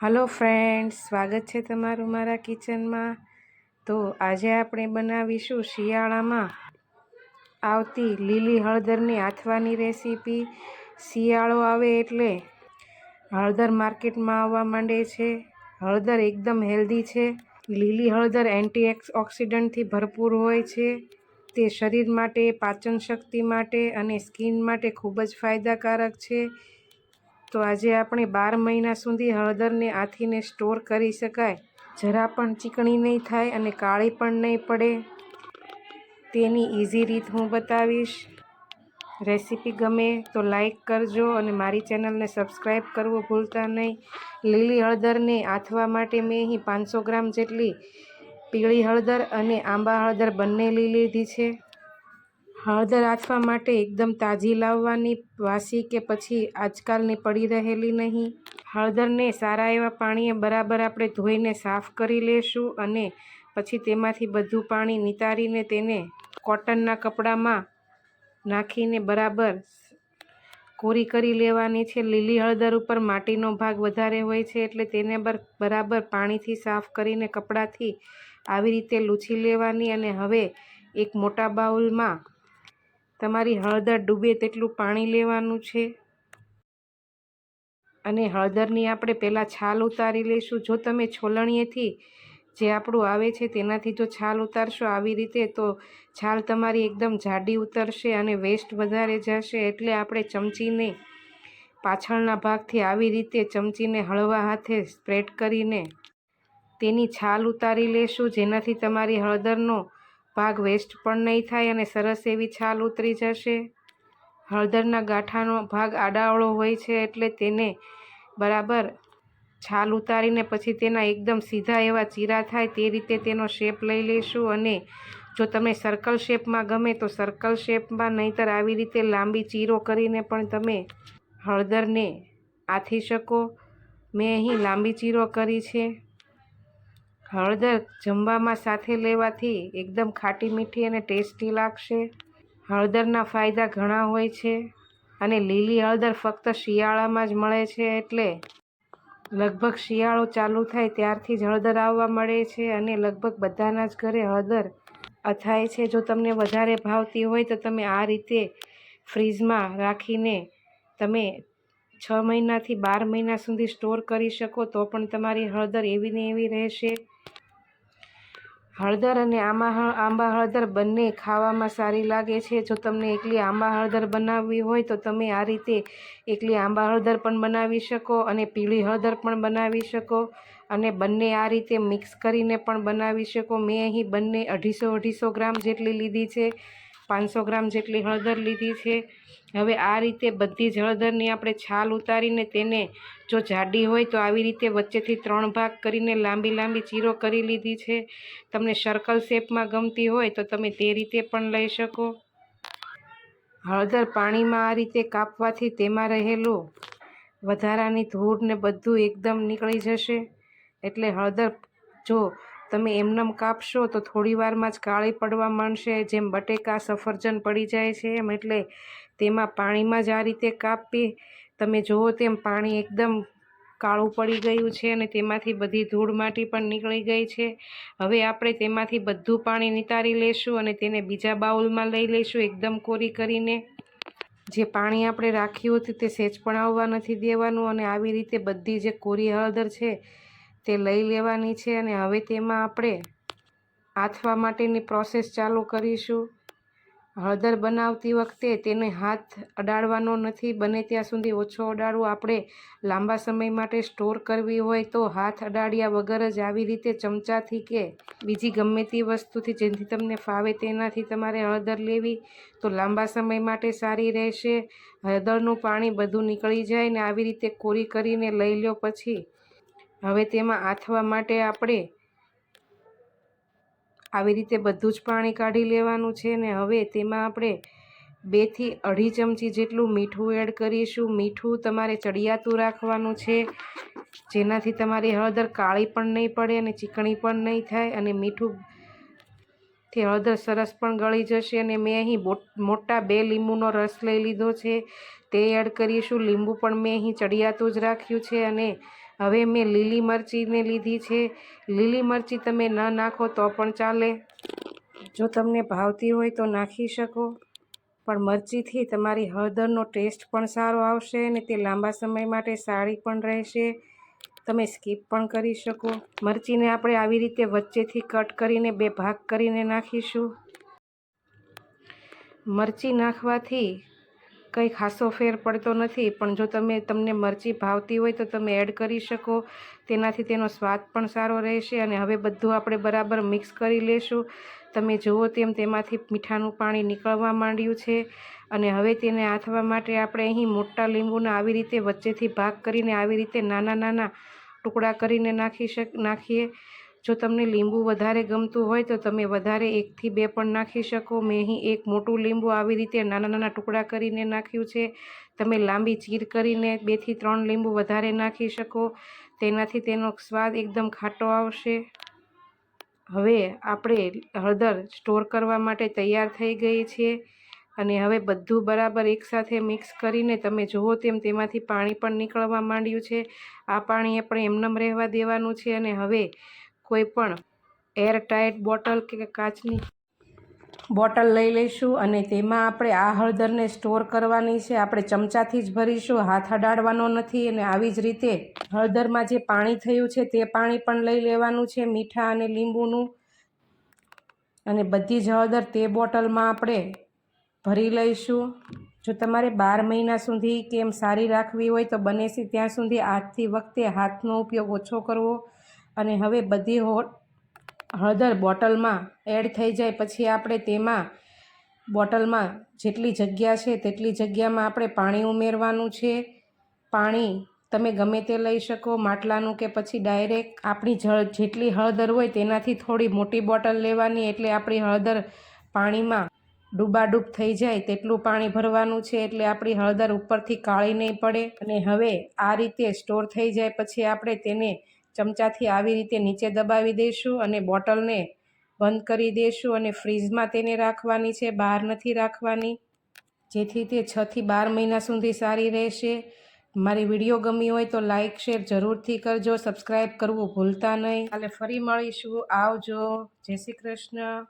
Hello friends, સ્વાગત છે તમારું મારા કિચનમાં. તો આજે આપણે બનાવીશું શિયાળામાં આવતી લીલી હળદરની આથવાની રેસીપી. શિયાળો આવે એટલે હળદર માર્કેટમાં આવવા માંડે છે. હળદર એકદમ હેલ્ધી છે. લીલી હળદર એન્ટી ઓક્સિડન્ટથી ભરપૂર હોય છે. તે શરીર માટે પાચન શક્તિ માટે અને સ્કિન માટે ખૂબ જ ફાયદાકારક છે. તો આજે આપણે બાર મહિના સુધી હળદરને આથીને સ્ટોર કરી શકાય. જરા પણ ચીકણી નહીં થાય અને કાળી પણ નહીં પડે. તેની ઇઝી રીત હું બતાવીશ. રેસીપી ગમે તો લાઈક કરજો અને મારી ચેનલને સબસ્ક્રાઈબ કરવું ભૂલતા નહીં. લીલી હળદરને આથવા માટે મેં અહીં પાંચસો ગ્રામ જેટલી પીળી હળદર અને આંબા હળદર બંને લીધી છે. હળદર આથવા માટે એકદમ તાજી લાવવાની, વાસી કે પછી આજકાલની પડી રહેલી નહીં. હળદરને સારા એવા પાણીએ બરાબર આપણે ધોઈને સાફ કરી લેશું અને પછી તેમાંથી બધું પાણી નિતારીને તેને કોટનના કપડામાં નાખીને બરાબર કોરી કરી લેવાની છે. લીલી હળદર ઉપર માટીનો ભાગ વધારે હોય છે એટલે તેને બરાબર પાણીથી સાફ કરીને કપડાથી આવી રીતે લૂછી લેવાની અને હવે એક મોટા બાઉલમાં તમારી હળદર ડૂબે તેટલું પાણી લેવાનું છે? અને હળદરની આપણે પહેલાં છાલ ઉતારી લઈશું. જો તમે છોલણીએથી જે આપણું આવે છે તેનાથી જો છાલ ઉતારશો આવી રીતે, તો છાલ તમારી એકદમ જાડી ઉતરશે અને વેસ્ટ વધારે જશે. એટલે આપણે ચમચીને પાછળના ભાગથી આવી રીતે ચમચીને હળવા હાથે સ્પ્રેડ કરીને તેની છાલ ઉતારી લેશું જેનાથી તમારી હળદરનો ભાગ વેસ્ટ પણ નહીં થાય અને સરસ એવી છાલ ઉતરી જશે. હળદરના ગાંઠાનો ભાગ આડાવળો હોય છે એટલે તેને બરાબર છાલ ઉતારીને પછી તેના એકદમ સીધા એવા ચીરા થાય તે રીતે તેનો શેપ લઈ લઈશું અને જો તમે સર્કલ શેપમાં ગમે તો સર્કલ શેપમાં નહીંતર આવી રીતે લાંબી ચીરો કરીને પણ તમે હળદરને આથી શકો. મેં અહીં લાંબી ચીરો કરી છે. હળદર જમવામાં સાથે લેવાથી એકદમ ખાટી મીઠી અને ટેસ્ટી લાગશે. હળદરના ફાયદા ઘણા હોય છે અને લીલી હળદર ફક્ત શિયાળામાં જ મળે છે એટલે લગભગ શિયાળો ચાલુ થાય ત્યારથી જ હળદર આવવા મળે છે અને લગભગ બધાના જ ઘરે હળદર અથાય છે. જો તમને વધારે ભાવતી હોય તો તમે આ રીતે ફ્રીજમાં રાખીને તમે છ મહિનાથી બાર મહિના સુધી સ્ટોર કરી શકો તો પણ તમારી હળદર એવી ને એવી રહેશે. હળદર અને આંબા આંબા હળદર બંને ખાવામાં સારી લાગે છે. જો તમને એકલી આંબા હળદર બનાવવી હોય તો તમે આ રીતે એકલી આંબા હળદર પણ બનાવી શકો અને પીળી હળદર પણ બનાવી શકો અને બંને આ રીતે મિક્સ કરીને પણ બનાવી શકો. મેં અહીં બંને અઢીસો અઢીસો ગ્રામ જેટલી લીધી છે. પાંચસો ગ્રામ જેટલી હળદર લીધી છે. હવે આ રીતે બધી જ હળદરની આપણે છાલ ઉતારીને તેને જો જાડી હોય તો આવી રીતે વચ્ચેથી ત્રણ ભાગ કરીને લાંબી લાંબી ચીરો કરી લીધી છે. તમને સર્કલ શેપમાં ગમતી હોય તો તમે તે રીતે પણ લઈ શકો. હળદર પાણીમાં આ રીતે કાપવાથી તેમાં રહેલું વધારાની ધૂળ ને બધું એકદમ નીકળી જશે. એટલે હળદર જો તમે એમનેમ કાપશો તો થોડી વારમાં જ કાળી પડવા માંડશે, જેમ બટેકા સફરજન પડી જાય છે એમ. એટલે તેમાં પાણીમાં જ આ રીતે કાપી, તમે જુઓ તેમ પાણી એકદમ કાળું પડી ગયું છે અને તેમાંથી બધી ધૂળ માટી પણ નીકળી ગઈ છે. હવે આપણે તેમાંથી બધું પાણી નિતારી લેશું અને તેને બીજા બાઉલમાં લઈ લઈશું એકદમ કોરી કરીને. જે પાણી આપણે રાખ્યું હતું તે સેચ પણ આવવા નથી દેવાનું અને આવી રીતે બધી જે કોરી હળદર છે તે લઈ લેવાની છે અને હવે તેમાં આપણે આથવા માટેની પ્રોસેસ ચાલુ કરીશું. હળદર બનાવતી વખતે તેને હાથ અડાડવાનો નથી, બને ત્યાં સુધી ઓછો અડાડવો. આપણે લાંબા સમય માટે સ્ટોર કરવી હોય તો હાથ અડાડ્યા વગર જ આવી રીતે ચમચાથી કે બીજી ગમે તે વસ્તુથી જેથી તમને ફાવે તેનાથી તમારે હળદર લેવી. તો લાંબા સમય માટે સારી રહેશે. હળદરનું પાણી બધું નીકળી જાય ને આવી રીતે કોરી કરીને લઈ લો પછી હવે તેમાં આથવા માટે આપણે આવી રીતે બધું જ પાણી કાઢી લેવાનું છે ને હવે તેમાં આપણે બેથી અઢી ચમચી જેટલું મીઠું એડ કરીશું. મીઠું તમારે ચડિયાતું રાખવાનું છે. જેનાથી તમારી હળદર કાળી પણ નહીં પડે અને ચીકણી પણ નહીં થાય અને મીઠું થી હળદર સરસ પણ ગળી જશે અને મેં અહીં મોટા બે લીંબુનો રસ લઈ લીધો છે. તે એડ કરીશું. લીંબુ પણ મેં અહીં ચડિયાતું જ રાખ્યું છે અને હવે મેં લીલી મરચીને લીધી છે. લીલી મરચી તમે ન નાખો તો પણ ચાલે. જો તમને ભાવતી હોય તો નાખી શકો. પણ મરચીથી તમારી હળદરનો ટેસ્ટ પણ સારો આવશે અને તે લાંબા સમય માટે સારી પણ રહેશે. તમે સ્કીપ પણ કરી શકો. મરચીને આપણે આવી રીતે વચ્ચેથી કટ કરીને બે ભાગ કરીને નાખીશું. મરચી નાખવાથી કંઈ ખાસો ફેર પડતો નથી, પણ જો તમે તમને મરચી ભાવતી હોય તો તમે એડ કરી શકો. તેનાથી તેનો સ્વાદ પણ સારો રહેશે અને હવે બધું આપણે બરાબર મિક્સ કરી લેશું. તમે જુઓ તેમ તેમાંથી મીઠાનું પાણી નીકળવા માંડ્યું છે અને હવે તેને આથવા માટે આપણે અહીં મોટા લીંબુના આવી રીતે વચ્ચેથી ભાગ કરીને આવી રીતે નાના નાના ટુકડા કરીને નાખી શક, નાખીએ. જો તમને લીંબુ વધારે ગમતું હોય તો તમે વધારે એકથી બે પણ નાખી શકો. મેં અહીં એક મોટું લીંબુ આવી રીતે નાના નાના ટુકડા કરીને નાખ્યું છે. તમે લાંબી ચીર કરીને બેથી ત્રણ લીંબુ વધારે નાખી શકો. તેનાથી તેનો સ્વાદ એકદમ ખાટો આવશે. હવે આપણે હળદર સ્ટોર કરવા માટે તૈયાર થઈ ગઈ છે અને હવે બધું બરાબર એકસાથે મિક્સ કરીને તમે જુઓ તેમ તેમાંથી પાણી પણ નીકળવા માંડ્યું છે. આ પાણી આપણે એમનેમ રહેવા દેવાનું છે અને હવે કોઈ પણ એરટાઈટ બોટલ કે કાચની બોટલ લઈ લઈશું અને તેમાં આપણે આ હળદરને સ્ટોર કરવાની છે. આપણે ચમચાથી જ ભરીશું, હાથ અડાડવાનો નથી અને આવી જ રીતે હળદરમાં જે પાણી થયું છે તે પાણી પણ લઈ લેવાનું છે, મીઠા અને લીંબુનું. અને બધી જ હળદર તે બોટલમાં આપણે ભરી લઈશું. જો તમારે બાર મહિના સુધી કેમ સારી રાખવી હોય તો બને છે ત્યાં સુધી આજથી વખતે હાથનો ઉપયોગ ઓછો કરવો. અને હવે બધી હળદર બોટલમાં એડ થઈ જાય પછી આપણે તેમાં બોટલમાં જેટલી જગ્યા છે તેટલી જગ્યામાં આપણે પાણી ઉમેરવાનું છે. પાણી તમે ગમે તે લઈ શકો, માટલાનું કે પછી ડાયરેક્ટ આપણી જળ જેટલી હળદર હોય તેનાથી થોડી મોટી બોટલ લેવાની એટલે આપણી હળદર પાણીમાં ડૂબાડૂબ થઈ જાય તેટલું પાણી ભરવાનું છે એટલે આપણી હળદર ઉપરથી કાળી નહીં પડે. અને હવે આ રીતે સ્ટોર થઈ જાય પછી આપણે તેને ચમચાથી આવી રીતે નીચે દબાવી દઈશું અને બોટલને બંધ કરી દઈશું અને ફ્રીજમાં તેને રાખવાની છે, બહાર નથી રાખવાની. જેથી તે છથી બાર મહિના સુધી સારી રહેશે. મારી વીડિયો ગમી હોય તો લાઇક શેર જરૂરથી કરજો. સબસ્ક્રાઈબ કરવું ભૂલતા નહીં. કાલે ફરી મળીશું. આવજો. જય શ્રી કૃષ્ણ.